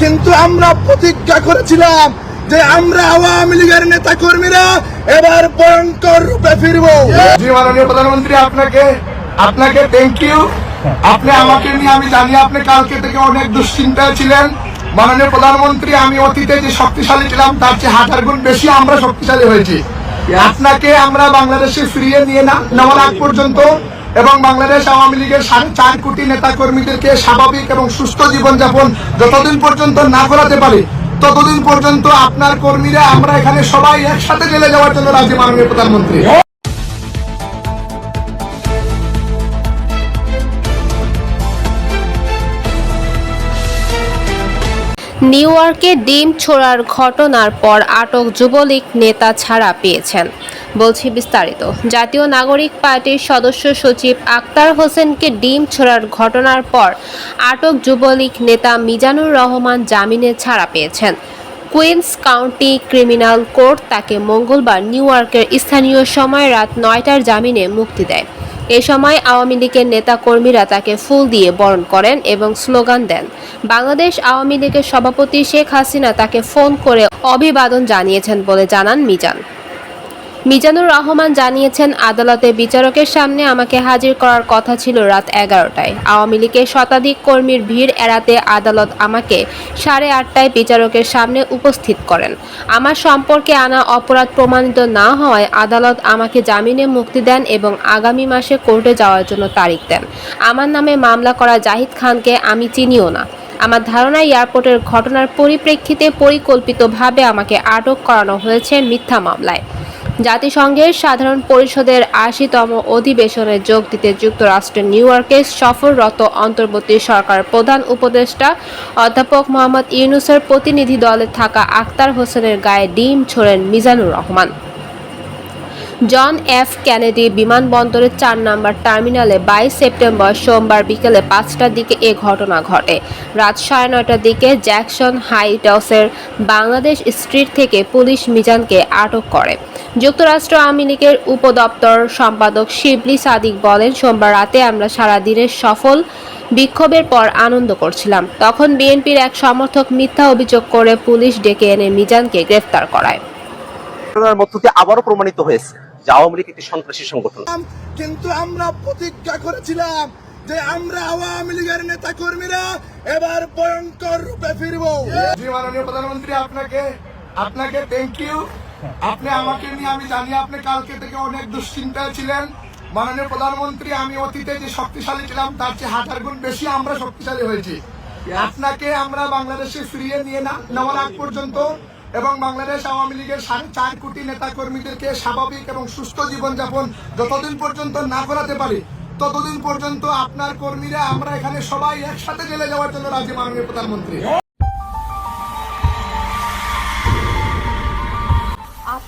কিন্তু আমরা প্রতিজ্ঞা করেছিলাম যে আমরা আওয়ামী লীগের নেতা কর্মীরা এবার ভয়ঙ্কর রূপে ফিরবো। মাননীয় প্রধানমন্ত্রী, আপনাকে আপনাকে থ্যাংক ইউ আপনি আমাকে নিয়ে, আমি জানি আপনি কালকে থেকে অনেক দুশ্চিন্তায় ছিলেন। মাননীয় প্রধানমন্ত্রী, আমি অতীতে যে শক্তিশালী ছিলাম, তার চেয়ে হাজার গুণ বেশি আমরা শক্তিশালী হয়েছি। আপনাকে আমরা বাংলাদেশে ফিরিয়ে নিয়ে না নেওয়ার আগ পর্যন্ত এবং বাংলাদেশ আওয়ামী লীগের সাড়ে চার কোটি নেতা কর্মীদেরকে স্বাভাবিক এবং সুস্থ জীবনযাপন যতদিন পর্যন্ত না করাতে পারি, ততদিন পর্যন্ত আপনার কর্মীরা আমরা এখানে সবাই একসাথে জেলে যাওয়ার জন্য রাজি মাননীয় প্রধানমন্ত্রী। নিউ ইয়র্কে ডিম ছোড়ার ঘটনার পর আটক যুবলীগ নেতা ছাড়া পেয়েছেন। বলছি বিস্তারিত। জাতীয় নাগরিক পার্টির সদস্য সচিব আক্তার হোসেনকে ডিম ছোড়ার ঘটনার পর আটক যুবলীগ নেতা মিজানুর রহমান জামিনে ছাড়া পেয়েছেন। কুইন্স কাউন্টি ক্রিমিনাল কোর্ট তাকে মঙ্গলবার নিউ ইয়র্কের স্থানীয় সময় রাত নয়টার জামিনে মুক্তি দেয়। এ সময় আওয়ামী লীগের নেতা কর্মীরা তাকে ফুল দিয়ে বরণ করেন এবং স্লোগান দেন। বাংলাদেশ আওয়ামী লীগের সভাপতি শেখ হাসিনা তাকে ফোন করে অভিবাদন জানিয়েছেন বলে জানান মিজান। মিজানুর রহমান জানিয়েছেন, আদালতে বিচারকের সামনে আমাকে হাজির করার কথা ছিল রাত এগারোটায়। আওয়ামী লীগের শতাধিক কর্মীর ভিড় এড়াতে আদালত আমাকে সাড়ে আটটায় বিচারকের সামনে উপস্থিত করেন। আমার সম্পর্কে আনা অপরাধ প্রমাণিত না হওয়ায় আদালত আমাকে জামিনে মুক্তি দেন এবং আগামী মাসে কোর্টে যাওয়ার জন্য তারিখ দেন। আমার নামে মামলা করা জাহিদ খানকে আমি চিনিও না। আমার ধারণা, এয়ারপোর্টের ঘটনার পরিপ্রেক্ষিতে পরিকল্পিতভাবে আমাকে আটক করানো হয়েছে মিথ্যা মামলায়। জাতিসংঘের সাধারণ পরিষদের আশিতম অধিবেশনে যোগ দিতে যুক্তরাষ্ট্রের নিউ ইয়র্কে সফররত অন্তর্বর্তী সরকার প্রধান উপদেষ্টা অধ্যাপক মোহাম্মদ ইউনুসের প্রতিনিধি দলে থাকা আক্তার হোসেনের গায়ে ডিম ছোড়েন Mizanur Rahman. John F Kennedy বিমানবন্দরের চার নম্বর টার্মিনালে বাইশ সেপ্টেম্বর সোমবার বিকেলে পাঁচটার দিকে এ ঘটনা ঘটে। রাত সাড়ে নয়টার দিকে জ্যাকসন হাইটসের বাংলাদেশ স্ট্রিট থেকে পুলিশ মিজানকে আটক করে। যুক্তরাষ্ট্র আওয়ামী লীগের উপদপ্তর সম্পাদক শিবলি সাদিক বলেন সোমবার রাতে আমরা সারা দিনের সফল বিক্ষোভের পর আনন্দ করছিলাম। তখন বিএনপির এক সমর্থক মিথ্যা অভিযোগ করে পুলিশ ডেকে এনে মিজানকে গ্রেফতার করায়। মধ্য দিয়ে আবারও প্রমাণিত হয়েছে যে আওয়ামী লীগ একটি সন্ত্রাসী সংগঠন। কিন্তু আমরা প্রতিজ্ঞা করেছিলাম যে আমরা আওয়ামী লীগের নেতা কর্মীরা এবার ভয়ঙ্কর রূপে ফিরবো। মাননীয় প্রধানমন্ত্রী আপনাকে আপনাকে থ্যাংক ইউ আপনি আমাকে নিয়ে, আমি জানি আপনি কালকে থেকে অনেক দুশ্চিন্তায় ছিলেন। মাননীয় প্রধানমন্ত্রী, আমি অতীতে যে শক্তিশালী ছিলাম, তার চেয়ে হাজার গুণ বেশি আমরা শক্তিশালী হয়েছি। আপনাকে আমরা বাংলাদেশে ফিরিয়ে নিয়ে নেওয়ার আগ পর্যন্ত এবং বাংলাদেশ আওয়ামী লীগের সাড়ে চার কোটি নেতা কর্মীদেরকে স্বাভাবিক এবং সুস্থ জীবনযাপন যতদিন পর্যন্ত না করাতে পারি, ততদিন পর্যন্ত আপনার কর্মীরা আমরা এখানে সবাই একসাথে জেলে যাওয়ার জন্য রাজি, মাননীয় প্রধানমন্ত্রী।